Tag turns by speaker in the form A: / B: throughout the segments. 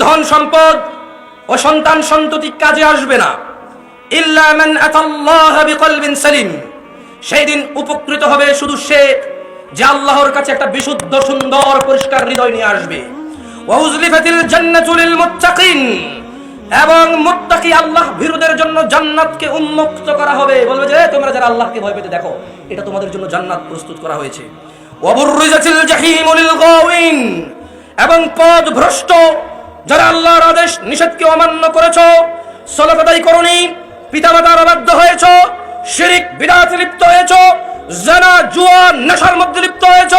A: ধন সম্পদ ও সন্তান সন্ততি কাজে আসবে না। ইল্লা মান আতাল্লাহ বিকলবিন সেই দিন উপকৃত হবে শুধু সে যে আল্লাহর কাছে একটা বিশুদ্ধ, সুন্দর, পরিষ্কার হৃদয় নিয়ে আসবে। ওয়াউজলিফাতিল জান্নাতু লিল মুত্তাকিন। এবং মুত্তাকি আল্লাহ ভীরুদের জন্য জান্নাতকে উন্মুক্ত করা হবে। বলবে যে তোমরা যারা আল্লাহকে ভয় পেতে দেখো, এটা তোমাদের জন্য জান্নাত প্রস্তুত করা হয়েছে। ওয়াবুররিজাতিল জাহিমু লিল গাওয়িন। এবং পদ ভ্রষ্ট যারা আল্লাহর আদেশ নিষেধকে অমান্য করেছ সলাত আদায় করনি, পিতামাতার অবাধ্য হয়েছ, শিরিক, বিদাতে লিপ্ত হয়েছ, জানা, জুয়া, নেশার মধ্যে লিপ্ত হয়েছ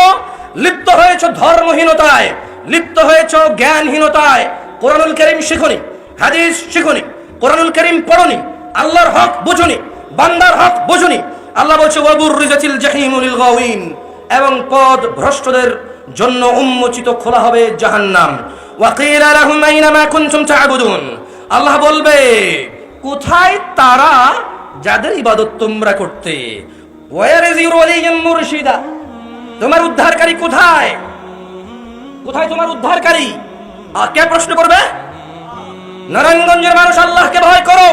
A: লিপ্ত হয়েছ ধর্মহীনতায়, লিপ্ত হয়েছ জ্ঞানহীনতায়। কোরআনুল করিম শিখনি, হাদিস শিখনি, কোরআনুল করিম পড়নি, আল্লাহর হক বুঝুনি, বান্দার হক বুঝুনি। আল্লাহ বলছে, ওয়াবুর রিজাতিল জাহিমুল গাওয়িন এবং পদ ভ্রষ্টদের জন্য উন্মোচিত খোলা হবে জাহান্নাম। ওয়াকিলা লাহুম আইনা মা কুনতুম তা'বুদুন? আল্লাহ বলবে, কোথায় তারা যাদের ইবাদত তোমরা করতে? ওয়ার ইজ ইউর ওয়ালিয়্যুম মুরশিদা? তোমার উদ্ধারকারী কোথায়? কোথায় তোমার উদ্ধারকারী? আর কে প্রশ্ন করবে? নারায়ণগঞ্জের মানুষ আল্লাহকে ভয় করো।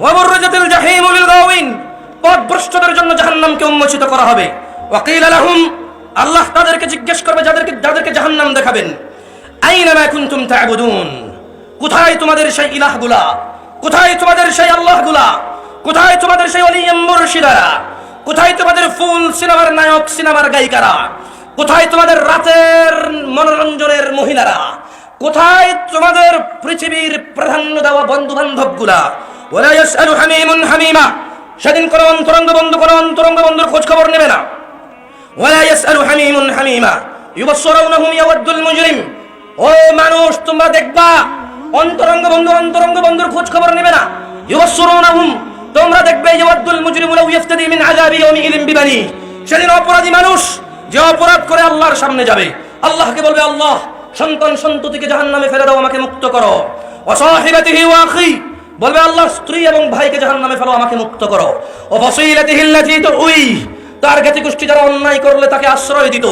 A: ওয়াবুরজাতিল জাহিমুল গাওয়িন। পথভ্রষ্টদের জন্য জাহান্নামকে উন্মোচিত করা হবে। ওয়াকিল আলাহুম আল্লাহ তাদেরকে জিজ্ঞেস করবে, যাদেরকে যাদেরকে জাহান্নাম দেখাবেন। কোথায় তোমাদের সেই ইলাহগুলা? কোথায় তোমাদের সেই আল্লাহগুলা? কোথায় তোমাদের সেই মুর্শিদারা কোথায় তোমাদের ফুল সিনেমার নায়ক, সিনেমার গায়িকারা? কোথায় তোমাদের রাতের মনোরঞ্জনের মহিলারা? কোথায় তোমাদের পৃথিবীর প্রাধান্য দেওয়া বন্ধু বান্ধবগুলা সেদিন বন্ধু বন্ধুর খোঁজ খবর নেবে না। ও মানুষ, তোমরা দেখবা, অন্তরঙ্গ বন্ধু অন্তরঙ্গ বন্ধুর খোঁজ খবর নেবে না। ইউবসসিরুনহুম তোমরা দেখবে ইয়াওয়াদ্দুল মুজরিমু লাউ ইফতাদি মিন আযাবি ইয়াউমিইযিন বিবানি। সেদিন অপরাধী মানুষ, যে অপরাধ করে আল্লাহর সামনে যাবে, আল্লাহকে বলবে, আল্লাহ, সন্তান সন্ততিকে জাহান্নামে ফেলে দাও, আমাকে মুক্ত করো। অসাহিবাতিহি ওয়া আখি বলবে আল্লাহ স্ত্রী এবং ভাইকে জাহান্নামে ফেলো, আমাকে মুক্ত করো। ও ফসিলাতিহি আল্লাতী তুই তার জ্ঞাতি গোষ্ঠী যারা অন্যায় করলে তাকে আশ্রয় দিত,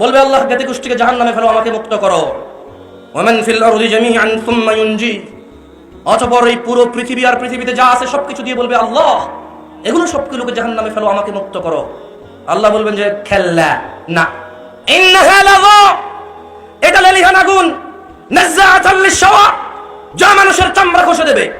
A: বলবে, আল্লাহ জ্ঞাতি গোষ্ঠীকে জাহান্নামে ফেলো, আমাকে মুক্ত করো। ওমান ইউনজি। অতঃপর এই পুরো পৃথিবী আর পৃথিবীতে যা আছে সবকিছু দিয়ে বলবে, আল্লাহ, এগুলো সবগুলোকে জাহান্নামে ফেলো, আমাকে মুক্ত করো। আল্লাহ বলবেন যে খেল্লা না। এটা আগুন। যা মানুষের দেবে।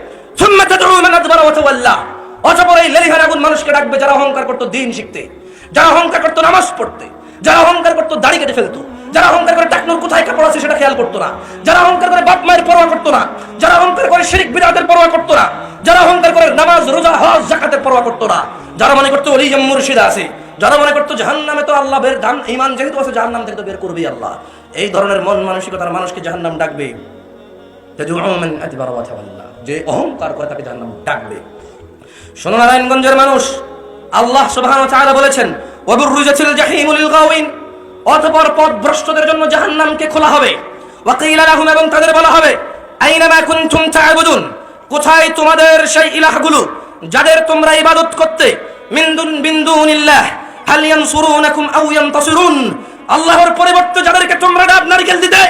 A: এই আগুন মানুষকে ডাকবে, যারা অহংকার করতো দিন শিখতে, যারা অহংকার করতো নামাজ পড়তে, যারা অহংকার করতো দাড়ি কেটে ফেলতো যারা অহংকার করে টাকনুর কোথায় কাপড় আছে সেটা খেয়াল করতো না। যারা অহংকার করে বাপ মায়ের পরোয়া করতো না, যারা অহংকার করে শিরিক বিদাতের পরোয়া করতো না, যারা অহংকার করে নামাজ, রোজা, হজ জাকাতের পরোয়া করতো না, যারা মনে করতো ওলি মুর্শিদা আছে, যারা মনে করতো জাহান্নামে তো আল্লাহ বের ইমান যেহেতু আছে, জাহান্নাম থেকে তো বের করবেই আল্লাহ। এই ধরনের মন মানসিকতার মানুষকে জাহান নাম ডাকবে যে অহংকার করে তাকে জাহান্নাম ডাকবে। শোনো নারায়ণগঞ্জের মানুষ আল্লাহ সুবহানাহু ওয়া তাআলা বলেছেন ওয়াবুররুজাতিল জাহিমু লিল গাওয়িন। অতঃপর পথভ্রষ্টদের জন্য জাহান্নামকে খোলা হবে। ওয়াকিলা লাহুম এবং তাদের বলা হবে, আইনা মা কুনতুম তা'বুদুন? কোথায় তোমাদের সেই ইলাহগুলো যাদের তোমরা ইবাদত করতে? মিনদুন বিন্দুনিল্লাহ হাল ইয়ানসুরুনাকুম আও ইয়ানতাসিরুন? আল্লাহর পরিবর্তে যাদেরকে তোমরা ডাব নারকেল দিতে,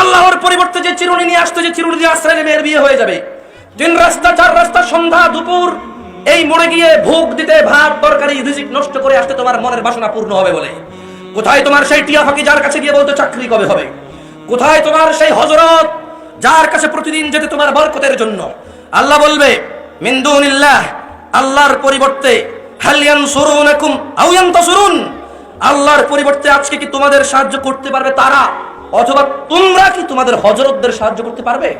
A: আল্লাহর পরিবর্তে যে চিরুনি নিয়ে আসতো, যে চিরুনি দিয়ে আশ্রয় নেবে, এর বিয়ে হয়ে যাবে। তিন রাস্তা, চার রাস্তা, সন্ধ্যা, দুপুর, এই মোড়ে গিয়ে ভোগ দিতে ভাত, তরকারি রিজিক নষ্ট করে আসতে তোমার মনের বাসনা পূর্ণ হবে বলে। কোথায় তোমার সেই টিয়া ফাঁকি যার কাছে গিয়ে বলতো চাকরি কবে হবে? কোথায় তোমার সেই হজরত যার কাছে প্রতিদিন যেতে তোমার বরকতের জন্য? আল্লাহ বলবে মিন্দুনিল্লাহ আল্লাহর পরিবর্তে হালিয়ান সুরুনাকুম আও ইয়ানতাসুরুন? আল্লাহর পরিবর্তে আজকে কি তোমাদের সাহায্য করতে পারবে তারা? অথবা তোমরা কি তোমাদের হজরতদের সাহায্য করতে পারবে?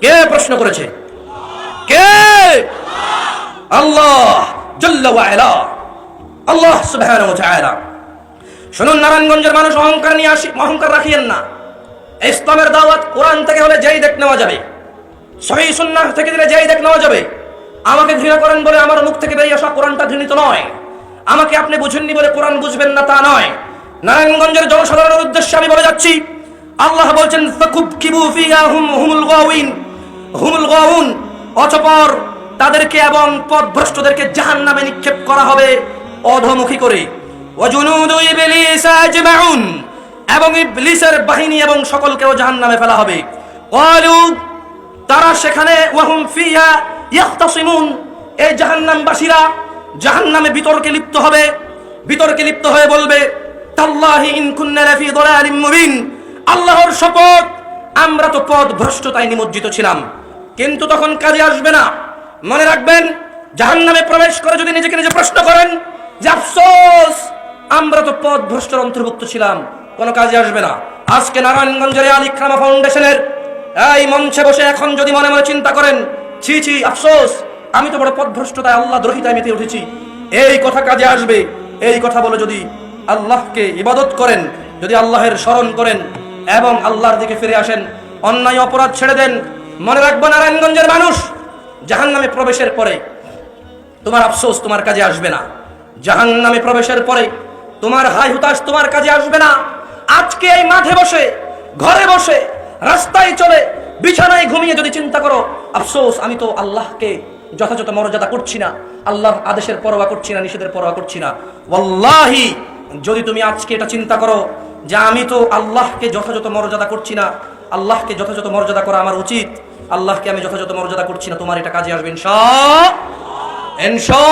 A: কে প্রশ্ন করেছে? কে? আল্লাহ জাল্লা আল্লাহ সুবহানাহু শুনুন নারায়ণগঞ্জের মানুষ অহংকার নিয়ে আসি, অহংকার রাখিয়েন না। ইসলামের দাওয়াত কোরআন থেকে হলে যেই দেখ নেওয়া যাবে, সহি সুন্নাহ থেকে দিলে যেই দেখ নেওয়া যাবে, আমাকে ঘৃণা করেন বলে আমার মুখ থেকে বেরিয়ে আসা কোরআনটা ঘৃণিত নয়। আমাকে আপনি বুঝেননি বলে কোরআন বুঝবেন না তা নয়। নারায়ণগঞ্জের জনসাধারণের উদ্দেশ্যে আমি বলে যাচ্ছি, আল্লাহ বলছেন ফাকুব কিবু ফিহা হুম, হুমুল অতঃপর তাদেরকে এবং পথভ্রষ্টদেরকে জাহান্নামে নিক্ষেপ করা হবে অধমুখী করে। এবং ইবলিসের বাহিনী এবং সকলকেও জাহান্নামে ফেলা হবে। তারা সেখানে, ওয়াহুম ফিহা ইয়াখতাসিমুন এই জাহান্নামবাসীরা জাহান্নামে বিতর্কে লিপ্ত হবে। বিতর্কে লিপ্ত হয়ে বলবে, তাল্লাহি ইন কুন্না লাফি দালালিম মুবিন আল্লাহর শপথ, আমরা তো পথ ভ্রষ্টতায় নিমজ্জিত ছিলাম। কিন্তু তখন কাজে আসবে না। মনে রাখবেন, জাহান্নামে প্রবেশ করে যদি নিজেকে নিজে প্রশ্ন করেন আমরা তো পথ ভ্রষ্টর অন্তর্ভুক্ত ছিলাম, কোনো কাজে আসবে না। আজকে নারায়ণগঞ্জের আলিখ্রামা ফাউন্ডেশনের এই মঞ্চে বসে এখন যদি মনে মনে চিন্তা করেন, ছি ছি, আফসোস, আমি তো বড় পথভ্রষ্টতায় আল্লাহ দ্রোহিতায় মেতে উঠেছি। এই কথা কাজে আসবে, এই কথা বলে যদি আল্লাহকে ইবাদত করেন, যদি আল্লাহের স্মরণ করেন এবং আল্লাহর দিকে ফিরে আসেন, অন্যায় অপরাধ ছেড়ে দেন, মনে রাখব নারায়ণগঞ্জের মানুষ, জাহান্নামে প্রবেশের পরে, তোমার আফসোস তোমার কাজে আসবে না। জাহান্নামে প্রবেশের পরে তোমার হাই হুতাশ তোমার কাজে আসবে না। আজকে এই মাঠে বসে, ঘরে বসে, রাস্তায় চলে, বিছানায় ঘুমিয়ে যদি চিন্তা করো, আফসোস, আমি তো আল্লাহকে যথাযথ মর্যাদা করছি না। আল্লাহর আদেশের পরোয়া করছি না, নিষেধের পরোয়া করছি না। ওল্লাহি যদি তুমি আজকে এটা চিন্তা করো যে আমি তো আল্লাহকে যথাযথ মর্যাদা করছি না, আল্লাহকে যথাযথ মর্যাদা করা আমার উচিত, আল্লাহকে আমি যথাযথ মর্যাদা করছি না, তোমার এটা কাজে আসবে, ইনশা ইনশা